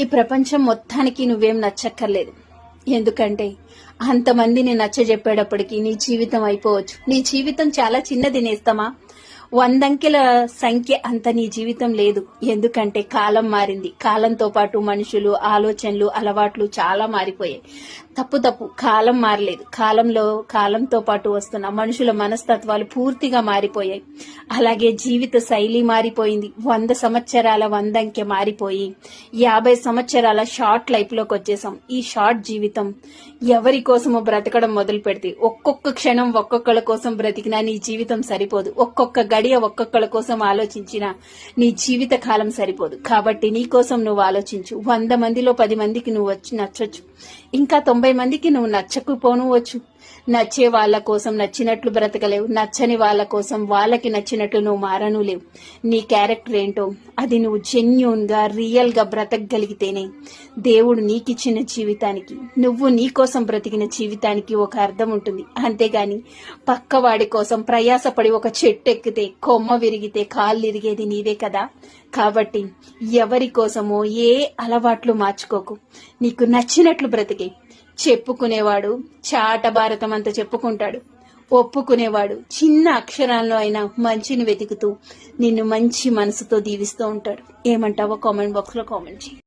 ఈ ప్రపంచం మొత్తానికి నువ్వేం నచ్చక్కర్లేదు. ఎందుకంటే అంతమందిని నచ్చజెప్పేటప్పటికి నీ జీవితం అయిపోవచ్చు. నీ జీవితం చాలా చిన్నది నేస్తామా వందంకెల సంఖ్య అంత నీ జీవితం లేదు. ఎందుకంటే కాలం మారింది. కాలంతో పాటు మనుషులు ఆలోచనలు అలవాట్లు చాలా మారిపోయాయి. తప్పు తప్పు కాలం మారలేదు. కాలంలో కాలంతో పాటు వస్తున్న మనుషుల మనస్తత్వాలు పూర్తిగా మారిపోయాయి. అలాగే జీవిత శైలి మారిపోయింది. వంద సంవత్సరాల వందంకె మారిపోయి యాభై సంవత్సరాల షార్ట్ లైఫ్లోకి వచ్చేసాం. ఈ షార్ట్ జీవితం ఎవరి కోసమో బ్రతకడం మొదలు పెడితే ఒక్కొక్క క్షణం ఒక్కొక్కళ్ళ కోసం బ్రతికినా నీ జీవితం సరిపోదు. ఒక్కొక్క గడియ ఒక్కొక్కళ్ళ కోసం ఆలోచించిన నీ జీవిత కాలం సరిపోదు. కాబట్టి నీ కోసం నువ్వు ఆలోచించు. వంద మందిలో పది మందికి నువ్వు వచ్చి నచ్చొచ్చు. ఇంకా తొంభై మందికి నువ్వు నచ్చకపోనువచ్చు నచ్చే వాళ్ళ కోసం నచ్చినట్లు బ్రతకలేవు. నచ్చని వాళ్ళ కోసం వాళ్ళకి నచ్చినట్లు నువ్వు మారను లేవు. నీ క్యారెక్టర్ ఏంటో అది నువ్వు జెన్యున్గా రియల్గా బ్రతకగలిగితేనే దేవుడు నీకిచ్చిన జీవితానికి నువ్వు నీ కోసం బ్రతికిన జీవితానికి ఒక అర్థం ఉంటుంది. అంతేగాని పక్కవాడి కోసం ప్రయాసపడి ఒక చెట్టు ఎక్కితే కొమ్మ విరిగితే కాళ్ళు ఇరిగేది నీవే కదా. కాబట్టి ఎవరి కోసమో ఏ అలవాట్లు మార్చుకోకు. నీకు నచ్చినట్లు బ్రతికే. చెప్పుకునేవాడు చాట భారతం అంతా చెప్పుకుంటాడు. ఒప్పుకునేవాడు చిన్న అక్షరాల్లో అయినా మంచిని వెతుకుతూ నిన్ను మంచి మనసుతో దీవిస్తూ ఉంటాడు. ఏమంటావో కామెంట్ బాక్స్లో కామెంట్ చేయి.